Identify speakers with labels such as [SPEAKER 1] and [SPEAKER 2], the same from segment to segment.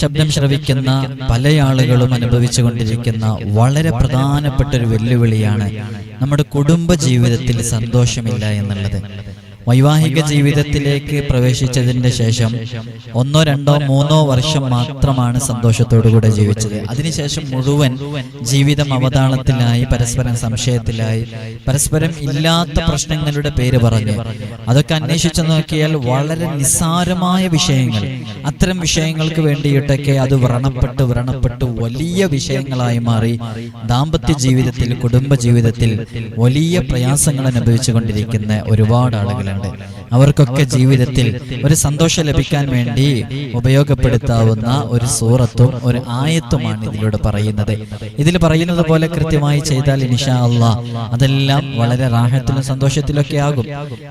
[SPEAKER 1] ശബ്ദം ശ്രവിക്കുന്ന പല ആളുകളും അനുഭവിച്ചുകൊണ്ടിരിക്കുന്ന വളരെ പ്രധാനപ്പെട്ട ഒരു വെല്ലുവിളിയാണ് നമ്മുടെ കുടുംബ ജീവിതത്തിൽ സന്തോഷമില്ല എന്നുള്ളത്. വൈവാഹിക ജീവിതത്തിലേക്ക് പ്രവേശിച്ചതിന്റെ ശേഷം ഒന്നോ രണ്ടോ മൂന്നോ വർഷം മാത്രമാണ് സന്തോഷത്തോടുകൂടെ ജീവിച്ചത്. അതിനുശേഷം മുഴുവൻ ജീവിതം അവതാളത്തിലായി പരസ്പരം സംശയത്തിലായി പരസ്പരം ഇല്ലാത്ത പ്രശ്നങ്ങളുടെ പേര് പറഞ്ഞു. അതൊക്കെ അന്വേഷിച്ചു നോക്കിയാൽ വളരെ നിസ്സാരമായ വിഷയങ്ങൾ. അത്തരം വിഷയങ്ങൾക്ക് വേണ്ടിയിട്ടൊക്കെ അത് വ്രണപ്പെട്ട് വ്രണപ്പെട്ട് വലിയ വിഷയങ്ങളായി മാറി. ദാമ്പത്യ ജീവിതത്തിൽ കുടുംബ ജീവിതത്തിൽ വലിയ പ്രയാസങ്ങൾ അനുഭവിച്ചുകൊണ്ടിരിക്കുന്ന ഒരുപാട് ആളുകളുണ്ട്. അവർക്കൊക്കെ ജീവിതത്തിൽ ഒരു സന്തോഷം ലഭിക്കാൻ വേണ്ടി ഉപയോഗപ്പെടുത്താവുന്ന ഒരു സൂറത്തും ഒരു ആയത്തുമാണ് ഇതിലൂടെ പറയുന്നത്. ഇതിൽ പറയുന്നത് പോലെ കൃത്യമായി ചെയ്താൽ ഇൻഷാ അല്ല അതെല്ലാം വളരെ റാഹത്തിലും സന്തോഷത്തിലൊക്കെ ആകും.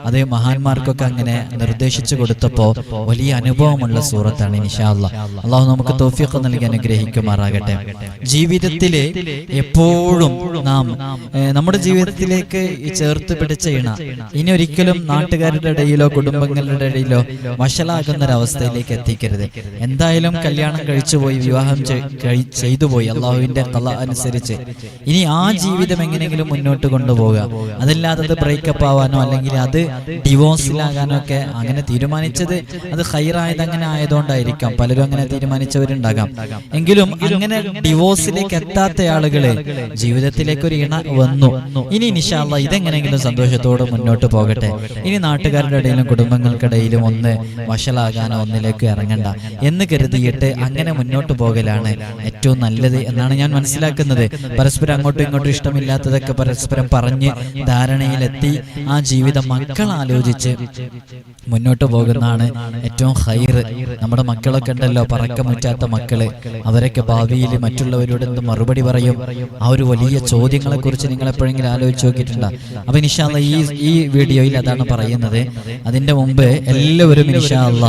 [SPEAKER 1] അത് മഹാന്മാർക്കൊക്കെ അങ്ങനെ നിർദ്ദേശിച്ചു കൊടുത്തപ്പോൾ വലിയ അനുഭവമുള്ള സൂറത്താണ് ഇൻഷാ അല്ല അള്ളാഹു നമുക്ക് തോഫിയൊക്കെ നൽകി അനുഗ്രഹിക്കുമാറാകട്ടെ. ജീവിതത്തിലെ എപ്പോഴും നാം നമ്മുടെ ജീവിതത്തിലേക്ക് ചേർത്ത് പിടിച്ച ഇണ. ഇനി ഒരിക്കലും നാട്ടുകാരുടെ ഇടയിലോ കുടുംബങ്ങളുടെ ഇടയിലോ വഷളാകുന്ന ഒരവസ്ഥയിലേക്ക് എത്തിക്കരുത്. എന്തായാലും കല്യാണം കഴിച്ചു പോയി വിവാഹം ചെയ്തു പോയി അള്ളാഹുവിന്റെ കല അനുസരിച്ച് ഇനി ആ ജീവിതം എങ്ങനെയെങ്കിലും മുന്നോട്ട് കൊണ്ടുപോകുക അതല്ലാതെ അത് ബ്രേക്കപ്പ് ആവാനോ അല്ലെങ്കിൽ അത് ഡിവോഴ്സിലാകാനോ ഒക്കെ അങ്ങനെ തീരുമാനിച്ചത് അത് ഹൈറായത് അങ്ങനെ ആയതുകൊണ്ടായിരിക്കാം. പലരും അങ്ങനെ തീരുമാനിച്ചവരുണ്ടാകാം. എങ്കിലും അങ്ങനെ ഡിവോഴ്സിലേക്ക് എത്താത്ത ആളുകൾ ജീവിതത്തിലേക്ക് ഒരു ഇണ വന്നു. ഇനി നിഷാല്ല ഇതെങ്ങനെയെങ്കിലും സന്തോഷത്തോടെ മുന്നോട്ട് പോകട്ടെ. ഇനി നാട്ടുകാരുടെ ഇടയിലും കുടുംബങ്ങൾക്കിടയിലും ഒന്ന് വഷളാകാനോ ഒന്നിലേക്ക് ഇറങ്ങണ്ട. എന്ന് കരുതിയിട്ട് അങ്ങനെ മുന്നോട്ട് പോകലാണ് ഏറ്റവും നല്ലത് എന്നാണ് ഞാൻ മനസ്സിലാക്കുന്നത്. പരസ്പരം അങ്ങോട്ടും ഇങ്ങോട്ടും ഇഷ്ടമില്ലാത്തതൊക്കെ പരസ്പരം പറഞ്ഞ് ധാരണയിലെത്തി ആ ജീവിതം മക്കൾ ആലോചിച്ച് മുന്നോട്ട് പോകുന്നതാണ് ഏറ്റവും ഹൈർ നമ്മുടെ മക്കളൊക്കെ ഉണ്ടല്ലോ പറക്കമുറ്റാത്ത മക്കൾ. അവരൊക്കെ ഭാവിയിൽ മറ്റുള്ളവരോട് എന്ത് മറുപടി പറയും? ആ ഒരു വലിയ ചോദ്യങ്ങളെ കുറിച്ച് നിങ്ങൾ എപ്പോഴെങ്കിലും ആലോചിച്ച് നോക്കിയിട്ടുണ്ടോ? അപ്പൊ നിഷാല്ല ഈ ഈ വീഡിയോയിൽ അതാണ് പറയുന്നത്. അതിന്റെ മുമ്പ് എല്ലാവരും ഇൻഷാല്ല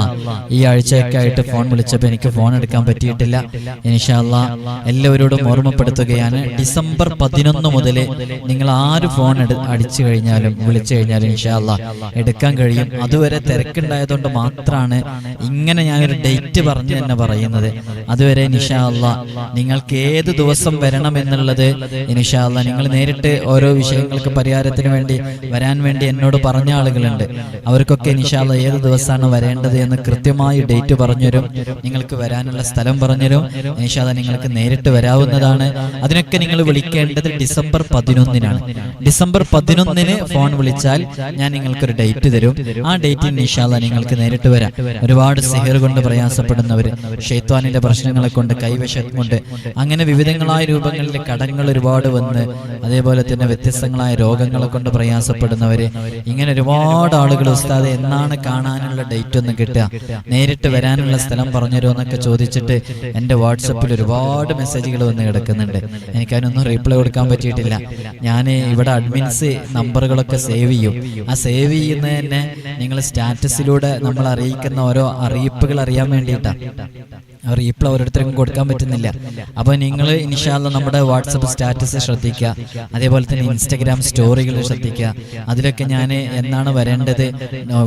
[SPEAKER 1] ഈ ആഴ്ചയൊക്കെ ആയിട്ട് ഫോൺ വിളിച്ചപ്പോൾ എനിക്ക് ഫോൺ എടുക്കാൻ പറ്റിയിട്ടില്ല. ഇൻഷാല്ല എല്ലാവരോടും ഓർമ്മപ്പെടുത്തുകയാണ്. ഡിസംബർ പതിനൊന്ന് മുതൽ നിങ്ങൾ ആര് ഫോൺ അടിച്ചു കഴിഞ്ഞാലും വിളിച്ചു കഴിഞ്ഞാലും ഇൻഷാല്ല എടുക്കാൻ കഴിയും. അതുവരെ തിരക്കുണ്ടായതുകൊണ്ട് മാത്രമാണ് ഇങ്ങനെ ഞാനൊരു ഡേറ്റ് പറഞ്ഞു തന്നെ പറയുന്നത്. അതുവരെ നിഷാല്ല നിങ്ങൾക്ക് ഏത് ദിവസം വരണം എന്നുള്ളത് നിഷാല്ല നിങ്ങൾ നേരിട്ട് ഓരോ വിഷയങ്ങൾക്ക് പരിഹാരത്തിന് വേണ്ടി വരാൻ വേണ്ടി എന്നോട് പറഞ്ഞ ആളുകളുണ്ട്. അവർക്കൊക്കെ നിഷാല്ല ഏത് ദിവസമാണ് വരേണ്ടത് എന്ന് കൃത്യമായി ഡേറ്റ് പറഞ്ഞുതരും നിങ്ങൾക്ക് വരാനുള്ള സ്ഥലം പറഞ്ഞുതരും നിഷാള്ള നിങ്ങൾക്ക് നേരിട്ട് വരാവുന്നതാണ്. അതിനൊക്കെ നിങ്ങൾ വിളിക്കേണ്ടത് ഡിസംബർ പതിനൊന്നിനാണ്. ഡിസംബർ പതിനൊന്നിന് ഫോൺ വിളിച്ചാൽ ഞാൻ നിങ്ങൾക്കൊരു ഡേറ്റ് തരും. ആ ഡേറ്റിൽ നിഷാള്ള നിങ്ങൾക്ക് നേരിട്ട് വരാം ഒരുപാട് സിഹർ കൊണ്ട് പ്രയാസപ്പെടുന്നവർ ഷെയ്ത്വാനിന്റെ പ്രശ്നങ്ങളെ കൊണ്ട് കൈവശം കൊണ്ട് അങ്ങനെ വിവിധങ്ങളായ രൂപങ്ങളിൽ കടങ്ങൾ ഒരുപാട് വന്ന് അതേപോലെ തന്നെ വ്യത്യസ്തങ്ങളായ രോഗങ്ങളെ കൊണ്ട് പ്രയാസപ്പെടുന്നവർ ഇങ്ങനെ ഒരുപാട് ആളുകൾ ഉസ്താദ് എന്നാണ് കാണാനുള്ള ഡേറ്റ് ഒന്ന് കിട്ടുക? നേരിട്ട് വരാനുള്ള സ്ഥലം പറഞ്ഞുതരുമോ എന്നൊക്കെ ചോദിച്ചിട്ട് എന്റെ വാട്സപ്പിൽ ഒരുപാട് മെസ്സേജുകൾ വന്ന് കിടക്കുന്നുണ്ട്. എനിക്കതിനൊന്നും റീപ്ലൈ കൊടുക്കാൻ പറ്റിയിട്ടില്ല. ഞാൻ ഇവിടെ അഡ്മിൻസ് നമ്പറുകളൊക്കെ സേവ് ചെയ്യും. ആ സേവ് ചെയ്യുന്ന തന്നെ നിങ്ങൾ സ്റ്റാറ്റസിലൂടെ നമ്മൾ അറിയിക്കുന്ന ഓരോ അറിയിപ്പുകൾ അറിയാൻ വേണ്ടിയിട്ടാണ് ആ റീപ്ലൈ ഓരോരുത്തർക്കും കൊടുക്കാൻ പറ്റുന്നില്ല. അപ്പോൾ നിങ്ങൾ ഇൻഷാല്ല നമ്മുടെ വാട്സപ്പ് സ്റ്റാറ്റസ് ശ്രദ്ധിക്കുക. അതേപോലെ തന്നെ ഇൻസ്റ്റഗ്രാം സ്റ്റോറികൾ ശ്രദ്ധിക്കുക. അതിലൊക്കെ ഞാൻ എന്നാണ് വരേണ്ടത്?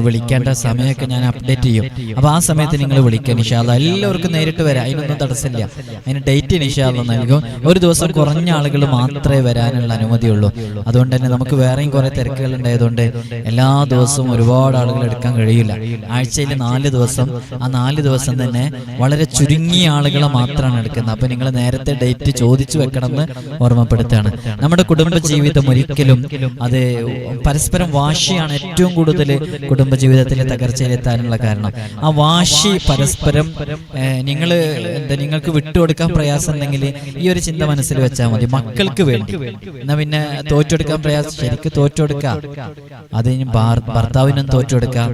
[SPEAKER 1] വിളിക്കേണ്ട സമയമൊക്കെ ഞാൻ അപ്ഡേറ്റ് ചെയ്യും. അപ്പോൾ ആ സമയത്ത് നിങ്ങൾ വിളിക്കുക നിഷാല്ല എല്ലാവർക്കും നേരിട്ട് വരാം. അതിനൊന്നും തടസ്സമില്ല. അതിന് ഡേറ്റ് നിഷാല്ല നൽകും. ഒരു ദിവസം കുറഞ്ഞ ആളുകൾ മാത്രമേ വരാനുള്ള അനുമതിയുള്ളൂ. അതുകൊണ്ട് തന്നെ നമുക്ക് വേറെയും കുറേ തിരക്കുകൾ ഉണ്ടായതുകൊണ്ട് എല്ലാ ദിവസവും ഒരുപാട് ആളുകൾ എടുക്കാൻ കഴിയില്ല. ആഴ്ചയിൽ നാല് ദിവസം ആ നാല് ദിവസം തന്നെ വളരെ ചുരുങ്ങിയ ആളുകളെ മാത്രമാണ് എടുക്കുന്നത്. അപ്പൊ നിങ്ങൾ നേരത്തെ ഡേറ്റ് ചോദിച്ചു വെക്കണമെന്ന് ഓർമ്മപ്പെടുത്തുകയാണ്. നമ്മുടെ കുടുംബ ജീവിതം ഒരിക്കലും അത് പരസ്പരം വാശിയാണ് ഏറ്റവും കൂടുതൽ കുടുംബ ജീവിതത്തിലെ തകർച്ചയിലെത്താനുള്ള കാരണം. ആ വാശി പരസ്പരം നിങ്ങൾ എന്താ നിങ്ങൾക്ക് വിട്ടുകൊടുക്കാൻ പ്രയാസം ഉണ്ടെങ്കിൽ ഈ ഒരു ചിന്ത മനസ്സിൽ വെച്ചാൽ മതി. മക്കൾക്ക് വേണ്ടി. എന്നാ പിന്നെ തോറ്റെടുക്കാൻ പ്രയാസം ശരിക്കും തോറ്റെടുക്കാം അത് ഭർത്താവിനും തോറ്റെടുക്കാം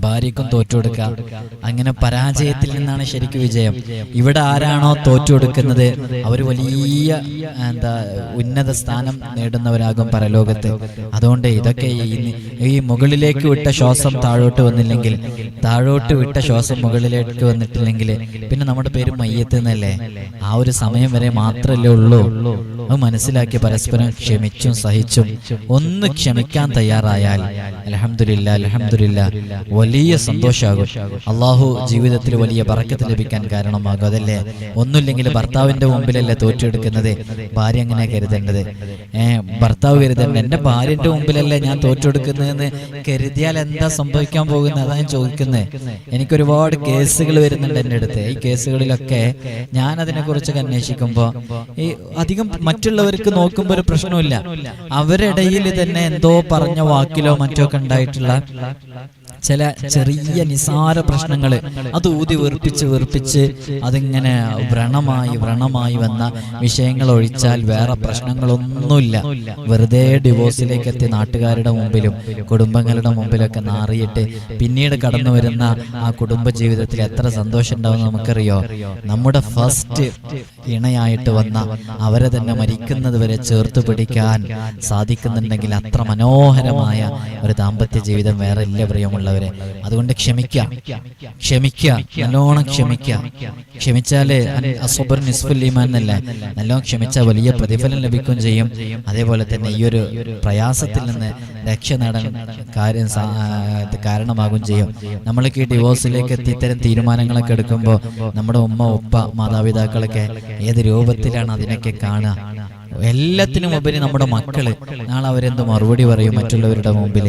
[SPEAKER 1] ഭാര്യക്കും തോറ്റുകൊടുക്കാം. അങ്ങനെ പരാജയത്തിൽ നിന്നാണ് ശരിക്കും വിജയം. ഇവിടെ ആരാണോ തോറ്റുകൊടുക്കുന്നത്? അവർ വലിയ എന്താ ഉന്നത സ്ഥാനം നേടുന്നവരാകും പരലോകത്ത്. അതുകൊണ്ട് ഇതൊക്കെ ഈ മുകളിലേക്ക് വിട്ട ശ്വാസം താഴോട്ട് വന്നില്ലെങ്കിൽ താഴോട്ട് വിട്ട ശ്വാസം മുകളിലേക്ക് വന്നിട്ടില്ലെങ്കിൽ പിന്നെ നമ്മുടെ പേര് മയ്യത്ത് എന്നല്ലേ? ആ ഒരു സമയം വരെ മാത്രമല്ലേ ഉള്ളൂ. അത് മനസ്സിലാക്കി പരസ്പരം ക്ഷമിച്ചും സഹിച്ചും ഒന്ന് ക്ഷമിക്കാൻ തയ്യാറായാൽ അലഹമില്ല അലഹമില്ല വലിയ സന്തോഷമാകും അള്ളാഹു ജീവിതത്തിൽ വലിയ പറക്കത്ത് ലഭിക്കാൻ കാരണമാകും. അതല്ലേ? ഒന്നുമില്ലെങ്കിൽ ഭർത്താവിന്റെ മുമ്പിലല്ലേ തോറ്റെടുക്കുന്നത്? ഭാര്യ അങ്ങനെ കരുതേണ്ടത്? ഭർത്താവ് കരുതേണ്ടത്? എന്റെ ഭാര്യന്റെ മുമ്പിലല്ലേ ഞാൻ തോറ്റെടുക്കുന്നതെന്ന് കരുതിയാൽ എന്താ സംഭവിക്കാൻ പോകുന്നത്? അതാ ഞാൻ ചോദിക്കുന്നത് എനിക്ക് ഒരുപാട് കേസുകൾ വരുന്നുണ്ട് എന്റെ അടുത്ത്. ഈ കേസുകളിലൊക്കെ ഞാൻ അതിനെ കുറിച്ചൊക്കെ അന്വേഷിക്കുമ്പോൾ ഈ അധികം മറ്റുള്ളവർക്ക് നോക്കുമ്പോൾ ഒരു പ്രശ്നമില്ല അവരിടയിൽ തന്നെ എന്തോ പറഞ്ഞ വാക്കിലോ മറ്റോ ഒക്കെ ഉണ്ടായിട്ടുള്ള ചില ചെറിയ നിസാര പ്രശ്നങ്ങൾ അത് ഊതി വെറുപ്പിച്ച് വെറുപ്പിച്ച് അതിങ്ങനെ വ്രണമായി വ്രണമായി വന്ന വിഷയങ്ങൾ ഒഴിച്ചാൽ വേറെ പ്രശ്നങ്ങളൊന്നുമില്ല. വെറുതെ ഡിവോഴ്സിലേക്ക് എത്തി നാട്ടുകാരുടെ മുമ്പിലും കുടുംബങ്ങളുടെ മുമ്പിലൊക്കെ നാറിയിട്ട് പിന്നീട് കടന്നു വരുന്ന ആ കുടുംബ ജീവിതത്തിൽ എത്ര സന്തോഷം ഉണ്ടാവും നമുക്കറിയോ? നമ്മുടെ ഫസ്റ്റ് ഇണയായിട്ട് വന്ന അവരെ തന്നെ മരിക്കുന്നത് വരെ ചേർത്ത് പിടിക്കാൻ സാധിക്കുന്നുണ്ടെങ്കിൽ അത്ര മനോഹരമായ ഒരു ദാമ്പത്യ ജീവിതം വേറെ ഇല്ല പ്രിയമുള്ളവരെ. അതുകൊണ്ട് ക്ഷമിക്കാം. ക്ഷമിക്കുക നല്ലോണം ക്ഷമിക്കുക ക്ഷമിച്ചാലേ അസുബർ നിസ്ഫുൽ ഈമാൻ എന്നല്ലേ. നല്ലോണം ക്ഷമിച്ചാൽ വലിയ പ്രതിഫലം ലഭിക്കുകയും ചെയ്യും. അതേപോലെ തന്നെ ഈ ഒരു പ്രയാസത്തിൽ നിന്ന് രക്ഷ നേടാൻ കാര്യം കാരണമാകും ചെയ്യും. നമ്മൾക്ക് ഈ ഡിവോഴ്സിലേക്ക് എത്തി ഇത്തരം തീരുമാനങ്ങളൊക്കെ എടുക്കുമ്പോൾ നമ്മുടെ ഉമ്മ ഉപ്പ മാതാപിതാക്കളൊക്കെ ഏത് രൂപത്തിലാണ് അതിനൊക്കെ കാണുക? എല്ലാത്തിനും ഉപരി നമ്മുടെ മക്കൾ. നാളെ അവരെന്ത് മറുപടി പറയും മറ്റുള്ളവരുടെ മുമ്പിൽ?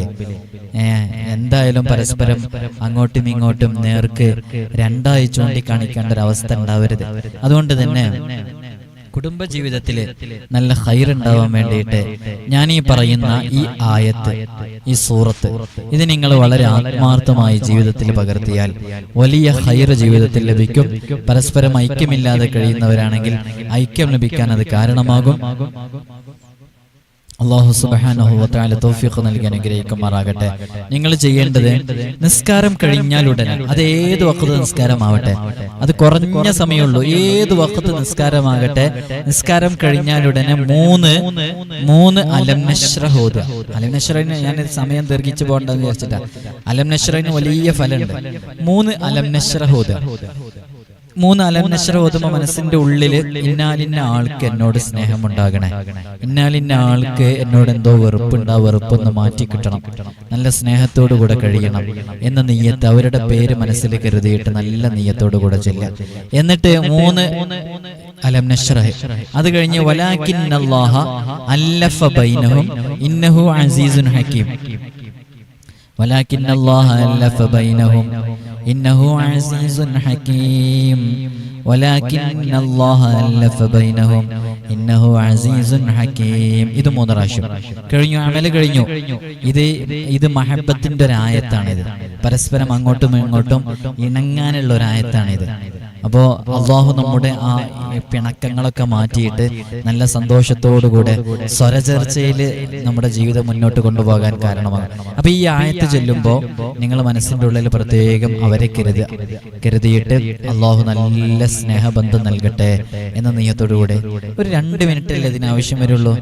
[SPEAKER 1] എന്തായാലും പരസ്പരം അങ്ങോട്ടും ഇങ്ങോട്ടും നേർക്ക് രണ്ടായി ചൂണ്ടിക്കാണിക്കേണ്ട ഒരു അവസ്ഥ ഉണ്ടാവരുത്. അതുകൊണ്ട് തന്നെ കുടുംബ ജീവിതത്തിൽ നല്ല ഹൈറുണ്ടാവാൻ വേണ്ടിയിട്ട് ഞാൻ ഈ പറയുന്ന ഈ ആയത്ത് ഈ സൂറത്ത് ഇത് നിങ്ങൾ വളരെ ആത്മാർത്ഥമായി ജീവിതത്തിൽ പകർത്തിയാൽ വലിയ ഹൈർ ജീവിതത്തിൽ ലഭിക്കും. പരസ്പരം ഐക്യമില്ലാതെ കഴിയുന്നവരാണെങ്കിൽ ഐക്യം ലഭിക്കാൻ അത് കാരണമാകും. അള്ളാഹു സുബാനുഭവത്താൽ തോഫിക്ക് നൽകി അനുഗ്രഹിക്കുമാറാകട്ടെ. നിങ്ങൾ ചെയ്യേണ്ടത് നിസ്കാരം കഴിഞ്ഞാൽ ഉടനെ അത് ഏത് വക്കത്ത് നിസ്കാരമാവട്ടെ. അത് കുറഞ്ഞ സമയമുള്ളൂ. ഏത് വക്കത്ത് നിസ്കാരമാകട്ടെ. നിസ്കാരം കഴിഞ്ഞാൽ ഉടനെ മൂന്ന് മൂന്ന് അലം നഷ്റഹോദ അലം നഷ്റഹിന് ഞാൻ സമയം ദീർഘിച്ചു പോകണ്ടെന്ന് വിചാരിച്ചിട്ടാ. അലം നഷ്റഹിന് വലിയ ഫലമുണ്ട്. മൂന്ന് അലം നഷ്റഹോദ മൂന്ന് അലനശ്ര ഓതുമ്പോ മനസ്സിന്റെ ഉള്ളിൽ ഇന്നാലിന്ന ആൾക്ക് എന്നോട് സ്നേഹമുണ്ടാകണേ. ഇന്നാലിന്ന ആൾക്ക് എന്നോട് എന്തോ വെറുപ്പുണ്ടാ വെറുപ്പൊന്ന് മാറ്റി കിട്ടണം. നല്ല സ്നേഹത്തോടു കൂടെ കഴിയണം. എന്ന നീയത്ത് അവരുടെ പേര് മനസ്സിൽ കരുതിയിട്ട് നല്ല നീയത്തോടു കൂടെ ചെല്ലുക എന്നിട്ട് മൂന്ന് അലം അത് കഴിഞ്ഞ് വലാഖിൻ ബൈനഹും ഇന്നഹു ഹക്കീം. ബൈനഹും إنه عزيز حكيم ولكن الله ألف بينهم إنه عزيز حكيم ഇത് മൂന്ന് പ്രാവശ്യം കഴിഞ്ഞു അമല് കഴിഞ്ഞു ഇത് ഇത് മഹബത്തിന്റെ ഒരു ആയത്താണിത് പരസ്പരം അങ്ങോട്ടും ഇങ്ങോട്ടും ഇണങ്ങാനുള്ള ഒരു ആയത്താണിത് അപ്പോ അള്ളാഹു നമ്മുടെ ആ പിണക്കങ്ങളൊക്കെ മാറ്റിയിട്ട് നല്ല സന്തോഷത്തോടുകൂടെ സ്വരചർച്ചയിൽ നമ്മുടെ ജീവിതം മുന്നോട്ട് കൊണ്ടുപോകാൻ കാരണമാകും. അപ്പൊ ഈ ആയത്ത് ചെല്ലുമ്പോ നിങ്ങൾ മനസ്സിന്റെ ഉള്ളിൽ പ്രത്യേകം അവരെ കരുതുക കരുതിയിട്ട് അള്ളാഹു നല്ല സ്നേഹബന്ധം നൽകട്ടെ എന്ന നീയത്തോടുകൂടെ ഒരു രണ്ട് മിനിറ്റല്ലേ ഇതിനാവശ്യം വരുള്ളൂ?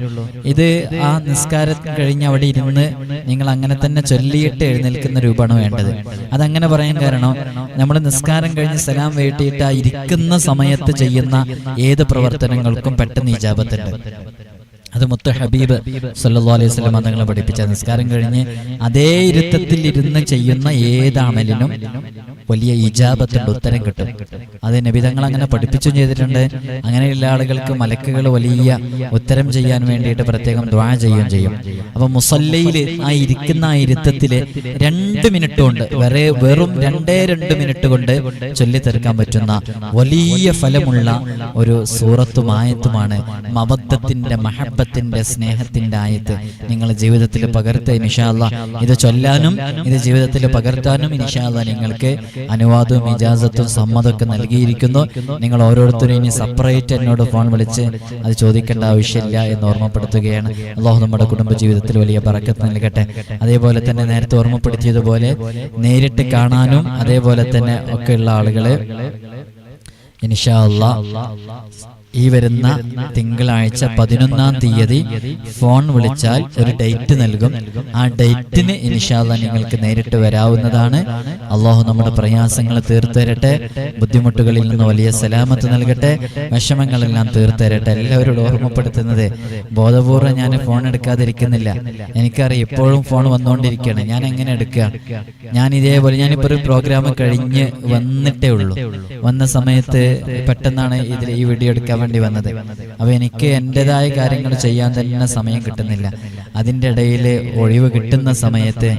[SPEAKER 1] ഇത് ആ നിസ്കാരം കഴിഞ്ഞ് അവിടെ ഇരുന്ന് നിങ്ങൾ അങ്ങനെ തന്നെ ചൊല്ലിയിട്ട് എഴുന്നേൽക്കുന്ന രൂപമാണ് വേണ്ടത്. അതങ്ങനെ പറയാൻ കാരണം നമ്മൾ നിസ്കാരം കഴിഞ്ഞ് സലാം വേട്ടിയിട്ട് ഇരിക്കുന്ന സമയത്ത് ചെയ്യുന്ന ഏത് പ്രവർത്തനങ്ങൾക്കും പെട്ടെന്ന് ഇജാബത്തുണ്ട്. അത് മുത്ത ഹബീബ് സല്ലു അലൈഹി വസല്ലം തങ്ങളെ പഠിപ്പിച്ച നിസ്കാരം കഴിഞ്ഞ് അതേ ഇരുത്തത്തിൽ ഇരുന്ന് ചെയ്യുന്ന ഏത് അമലിനും വലിയ ഇജാബത്തിന്റെ ഉത്തരം കിട്ടും. അത് നബിതങ്ങൾ അങ്ങനെ പഠിപ്പിച്ചും ചെയ്തിട്ടുണ്ട്. അങ്ങനെയുള്ള ആളുകൾക്ക് മലക്കുകൾ വലിയ ഉത്തരം ചെയ്യാൻ വേണ്ടിയിട്ട് പ്രത്യേകം ദ്വാ ചെയ്യുകയും ചെയ്യും. അപ്പൊ മുസല്ലയിൽ ആ ഇരിക്കുന്ന ആ ഇരുത്തത്തിൽ രണ്ട് മിനിറ്റ് കൊണ്ട് വേറെ വെറും രണ്ടേ രണ്ട് മിനിറ്റ് കൊണ്ട് ചൊല്ലിത്തീർക്കാൻ പറ്റുന്ന വലിയ ഫലമുള്ള ഒരു സൂറത്തും ആയത്തുമാണ് മബദ്ധത്തിന്റെ മഹബത്തിന്റെ സ്നേഹത്തിന്റെ ആയത്ത്. നിങ്ങൾ ജീവിതത്തിൽ പകർത്ത നിഷാല്ല ഇത് ചൊല്ലാനും ഇത് ജീവിതത്തിൽ പകർത്താനും നിഷാല്ല നിങ്ങൾക്ക് അനുവാദവും ഇജാസത്തും സമ്മതമൊക്കെ നൽകിയിരിക്കുന്നു. നിങ്ങൾ ഓരോരുത്തരും ഇനി സെപ്പറേറ്റ് എന്നോട് ഫോൺ വിളിച്ച് അത് ചോദിക്കേണ്ട ആവശ്യമില്ല എന്ന് ഓർമ്മപ്പെടുത്തുകയാണ്. അള്ളാഹു നമ്മുടെ കുടുംബ ജീവിതത്തിൽ വലിയ പറക്കത്ത് നൽകട്ടെ. അതേപോലെ തന്നെ നേരത്തെ ഓർമ്മപ്പെടുത്തിയതുപോലെ നേരിട്ട് കാണാനും അതേപോലെ തന്നെ ഒക്കെയുള്ള ആളുകളെ ഇൻഷാ അല്ലാ ഈ വരുന്ന തിങ്കളാഴ്ച പതിനൊന്നാം തീയതി ഫോൺ വിളിച്ചാൽ ഒരു ഡേറ്റ് നൽകും. ആ ഡേറ്റിന് ഇൻഷാല്ല നിങ്ങൾക്ക് നേരിട്ട് വരാവുന്നതാണ്. അള്ളാഹു നമ്മുടെ പ്രയാസങ്ങൾ തീർത്തു തരട്ടെ ബുദ്ധിമുട്ടുകളിൽ നിന്ന് വലിയ സലാമത്ത് നൽകട്ടെ വിഷമങ്ങളെല്ലാം തീർത്തു തരട്ടെ എല്ലാവരോടും ഓർമ്മപ്പെടുത്തുന്നത് ബോധപൂർവം ഞാൻ ഫോൺ എടുക്കാതിരിക്കുന്നില്ല. എനിക്കറിയാം ഇപ്പോഴും ഫോൺ വന്നുകൊണ്ടിരിക്കുകയാണ്. ഞാൻ എങ്ങനെ എടുക്കുക? ഞാൻ ഇതേപോലെ ഞാനിപ്പോൾ ഒരു പ്രോഗ്രാം കഴിഞ്ഞ് വന്നിട്ടേ ഉള്ളൂ. വന്ന സമയത്ത് പെട്ടെന്നാണ് ഇതിൽ ഈ വീഡിയോ എടുക്കാൻ വേണ്ടി വന്നത്. അപ്പൊ എനിക്ക് എന്റെതായ കാര്യങ്ങൾ ചെയ്യാൻ തന്നെ സമയം കിട്ടുന്നില്ല. അതിന്റെ ഇടയിൽ ഒഴിവ് കിട്ടുന്ന സമയത്ത്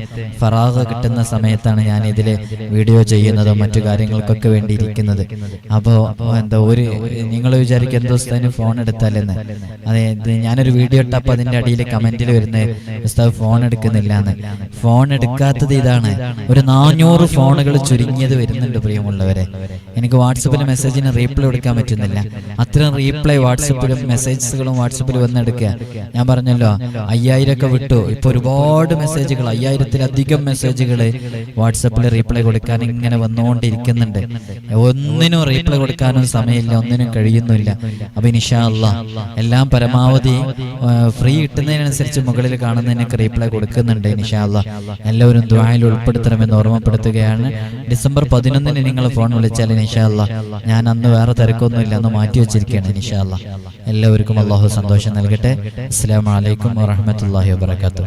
[SPEAKER 1] ഫറാഹ് കിട്ടുന്ന സമയത്താണ് ഞാൻ ഇതിൽ വീഡിയോ ചെയ്യുന്നതും മറ്റു കാര്യങ്ങൾക്കൊക്കെ വേണ്ടി ഇരിക്കുന്നത് അപ്പോൾ എന്താ ഒരു നിങ്ങൾ വിചാരിക്കും എന്തോ ഉസ്താദിന് ഫോൺ എടുത്താലെന്ന്. അതെ ഇത് ഞാനൊരു വീഡിയോ ഇട്ടപ്പോൾ അതിന്റെ അടിയിൽ കമന്റിൽ വരുന്നത് ഉസ്താദ് ഫോൺ എടുക്കുന്നില്ല എന്ന് ഫോൺ എടുക്കാത്തത് ഇതാണ്. ഒരു നാനൂറ് ഫോണുകൾ ചുരുങ്ങിയത് വരുന്നുണ്ട് പ്രിയമുള്ളവരെ. എനിക്ക് വാട്സപ്പിൽ മെസ്സേജിന് റീപ്ലൈ കൊടുക്കാൻ പറ്റുന്നില്ല. അത്രയും റീപ്ലൈ വാട്സപ്പിലും മെസ്സേജസുകളും വാട്സപ്പിൽ വന്നെടുക്കുക. ഞാൻ പറഞ്ഞല്ലോ അയ്യായിരം ഒക്കെ വിട്ടു. ഇപ്പൊ ഒരുപാട് മെസ്സേജുകൾ അയ്യായിരത്തിലധികം മെസ്സേജുകൾ വാട്സപ്പിൽ റീപ്ലൈ കൊടുക്കാൻ ഇങ്ങനെ വന്നുകൊണ്ടിരിക്കുന്നുണ്ട് ഒന്നിനും റീപ്ലൈ കൊടുക്കാനും സമയമില്ല ഒന്നിനും കഴിയുന്നില്ല അപ്പൊ ഇനിഷാ അല്ലാ എല്ലാം പരമാവധി ഫ്രീ കിട്ടുന്നതിനനുസരിച്ച് മുകളിൽ കാണുന്നതിനൊക്കെ റീപ്ലൈ കൊടുക്കുന്നുണ്ട് ഇനിഷാ അല്ലാ എല്ലാവരും ദ്വായിൽ ഉൾപ്പെടുത്തണമെന്ന് ഓർമ്മപ്പെടുത്തുകയാണ്. ഡിസംബർ പതിനൊന്നിന് നിങ്ങൾ ഫോൺ വിളിച്ചാൽ ഇനിഷാ അല്ലാ ഞാൻ അന്ന് വേറെ തിരക്കൊന്നുമില്ല അന്ന് മാറ്റി വെച്ചിരിക്കുകയാണ് ഇനിഷാ അല്ലാ എല്ലാവർക്കും അള്ളാഹു സന്തോഷം നൽകട്ടെ. അസ്സാം വലൈക്കും വാഹമത്തല്ലാഹി വാബർക്കാത്തു